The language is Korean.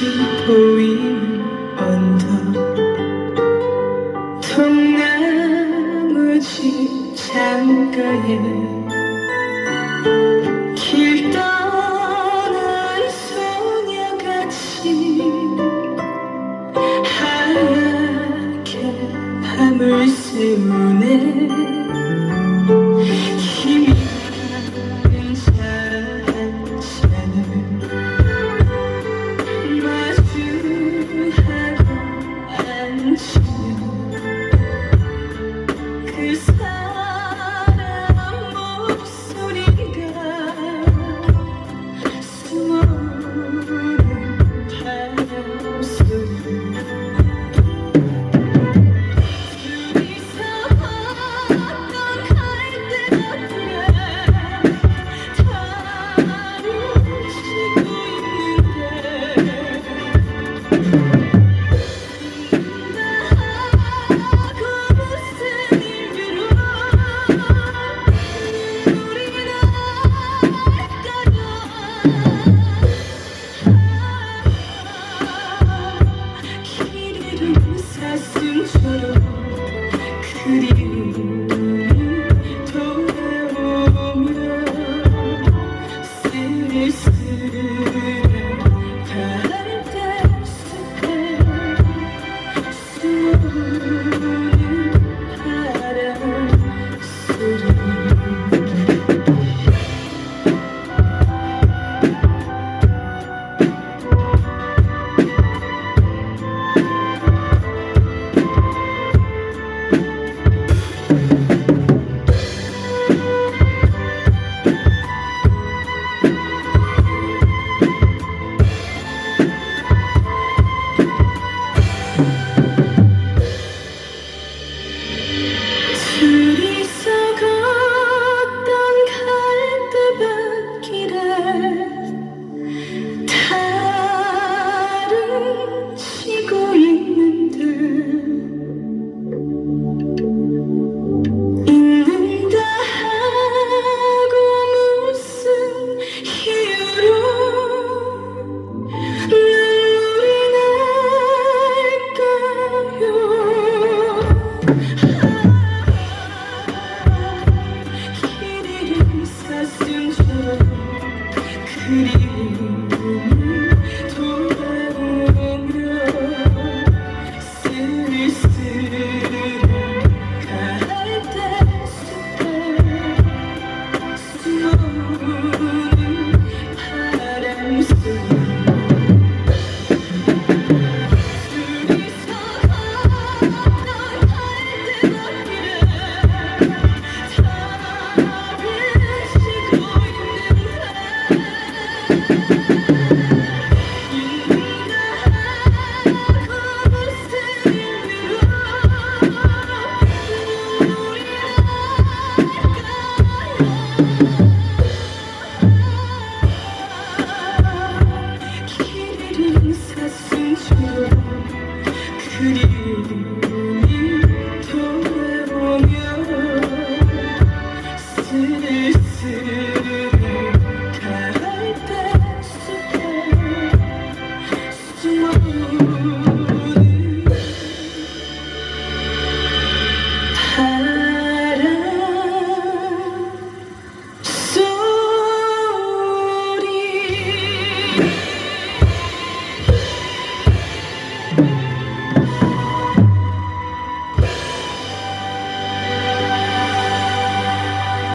깊어 위는 언덕. 통나무집 창가에 길 떠난 소녀같이 하얗게 밤을 새우네. Giderim sensin canım Kırıldım